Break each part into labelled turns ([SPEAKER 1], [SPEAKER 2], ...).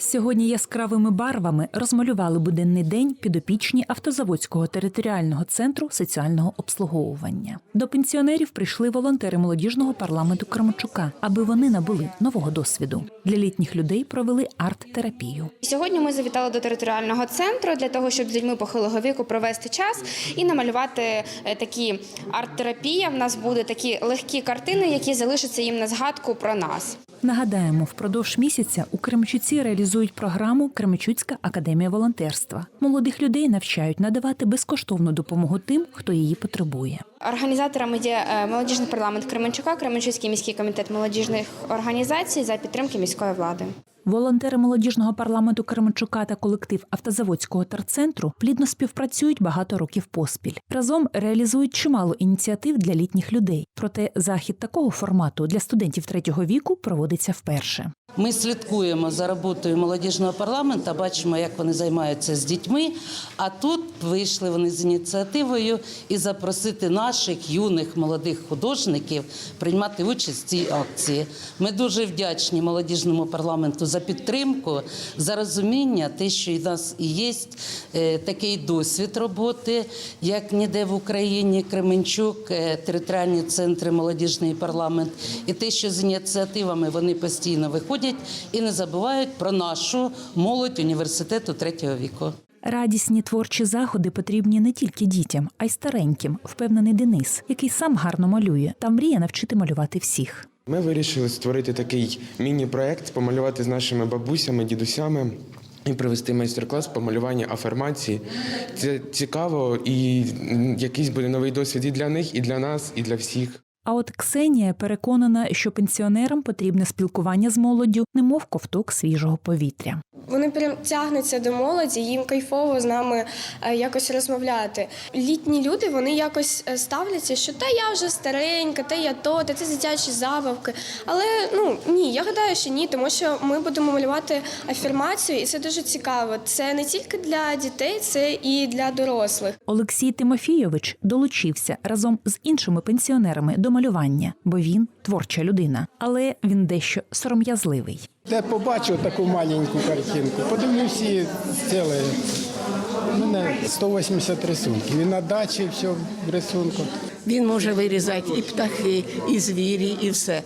[SPEAKER 1] Сьогодні яскравими барвами розмалювали буденний день підопічні автозаводського територіального центру соціального обслуговування. До пенсіонерів прийшли волонтери молодіжного парламенту Крамчука, аби вони набули нового досвіду. Для літніх людей провели арт-терапію.
[SPEAKER 2] Сьогодні ми завітали до територіального центру для того, щоб з людьми похилого віку провести час і намалювати е, такі арт-терапія. В нас буде такі легкі картини, які залишаться їм на згадку про нас.
[SPEAKER 1] Нагадаємо, впродовж місяця у Кремчуці реалізують програму Кремчуцька академія волонтерства. Молодих людей навчають надавати безкоштовну допомогу тим, хто її потребує.
[SPEAKER 2] Організаторами є е, молодіжний парламент Кременчука, Кременчуцький міський комітет молодіжних організацій за підтримки міської влади.
[SPEAKER 1] Волонтери молодіжного парламенту Кременчука та колектив автозаводського терцентру плідно співпрацюють багато років поспіль. Разом реалізують чимало ініціатив для літніх людей. Проте захід такого формату для студентів третього віку проводиться вперше.
[SPEAKER 3] Ми слідкуємо за роботою молодіжного парламенту, бачимо, як вони займаються з дітьми. А тут вийшли вони з ініціативою і запросити наших юних молодих художників приймати участь в цій акції. Ми дуже вдячні молодіжному парламенту за підтримку, за розуміння, те, що в нас і є е, такий досвід роботи, як ніде в Україні, Кременчук, е, територіальні центри молодіжний парламент, і те, що з ініціативами вони постійно виходять і не забувають про нашу молодь університету третього віку.
[SPEAKER 1] Радісні творчі заходи потрібні не тільки дітям, а й стареньким, впевнений Денис, який сам гарно малює та мріє навчити малювати всіх.
[SPEAKER 4] Ми вирішили створити такий міні-проект, помалювати з нашими бабусями, дідусями і провести майстер-клас по малюванню афірмації. Це цікаво і якийсь буде новий досвід і для них, і для нас, і для всіх.
[SPEAKER 1] А от Ксенія переконана, що пенсіонерам потрібне спілкування з молоддю, немов ковток свіжого повітря.
[SPEAKER 5] Вони прям тягнуться до молоді, їм кайфово з нами е, якось розмовляти. Літні люди вони якось е, ставляться, що та я вже старенька, та я то, та це дитячі забавки. Але ну ні, я гадаю, що ні, тому що ми будемо малювати афірмацію, і це дуже цікаво. Це не тільки для дітей, це і для дорослих.
[SPEAKER 1] Олексій Тимофійович долучився разом з іншими пенсіонерами до малювання, бо він творча людина, але він дещо сором'язливий.
[SPEAKER 6] Я побачив таку маленьку картинку, подивлюся її ціле. У мене 180 рисунків. І на дачі все рисунку.
[SPEAKER 7] Він може вирізати і птахи, і звірі, і все.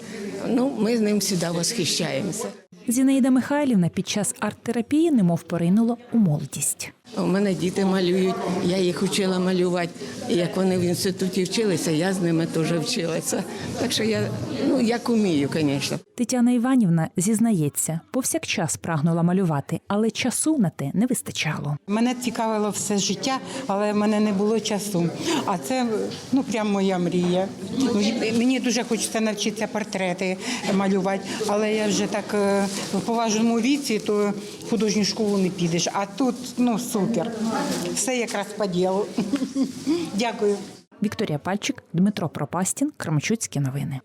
[SPEAKER 7] Ну, ми з ним завжди восхищаємося.
[SPEAKER 1] Зінаїда Михайлівна під час арт-терапії немов поринула у молодість.
[SPEAKER 7] У мене діти малюють, я їх вчила малювати. І як вони в інституті вчилися, я з ними теж вчилася. Так що я ну як умію, звісно.
[SPEAKER 1] Тетяна Іванівна зізнається, повсякчас прагнула малювати, але часу на те не вистачало.
[SPEAKER 8] Мене цікавило все життя, але в мене не було часу. А це ну прям моя мрія. Мені дуже хочеться навчитися портрети малювати, але я вже так е, в поважному віці, то в художню школу не підеш. А тут ну супер. Все якраз по ділу. Дякую.
[SPEAKER 1] Вікторія Пальчик, Дмитро Пропастін, Крамчуцькі новини.